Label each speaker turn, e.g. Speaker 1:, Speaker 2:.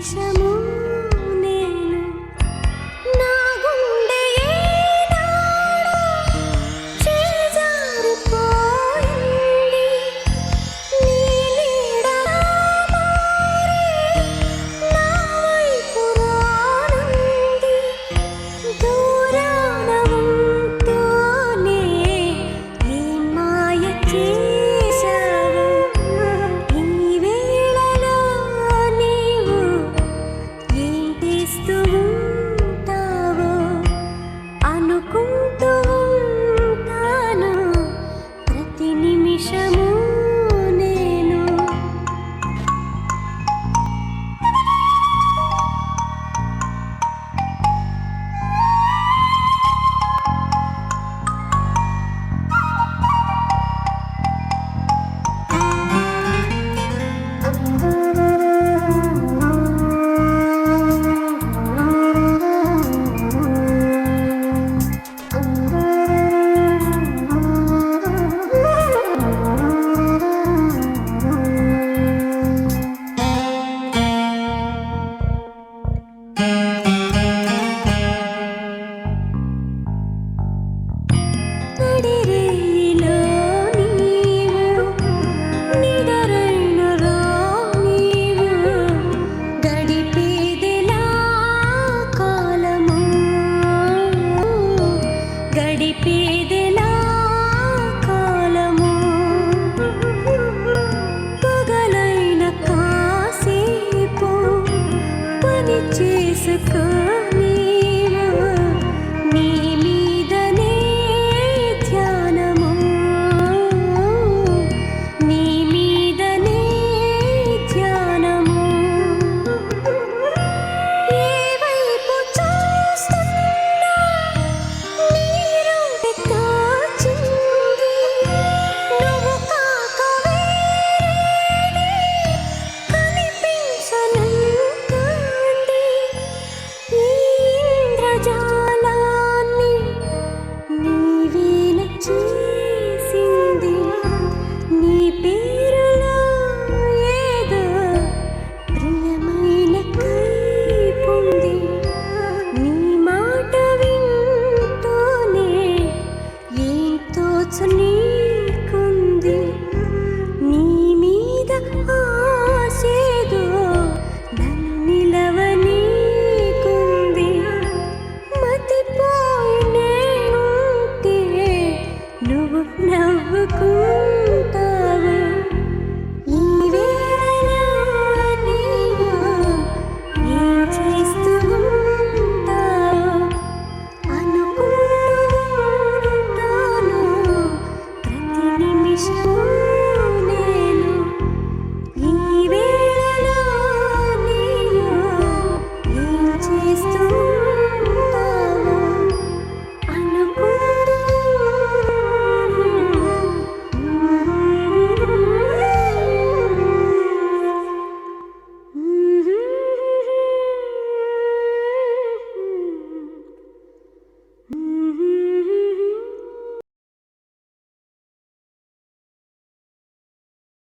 Speaker 1: বিষম మనసు నీకుంది. నీ మీద ఆసేదో నన్ను నిలవ నీకుంది. మతిపోయి నేనుంటే నువ్వు నవ్వుకు Podcast.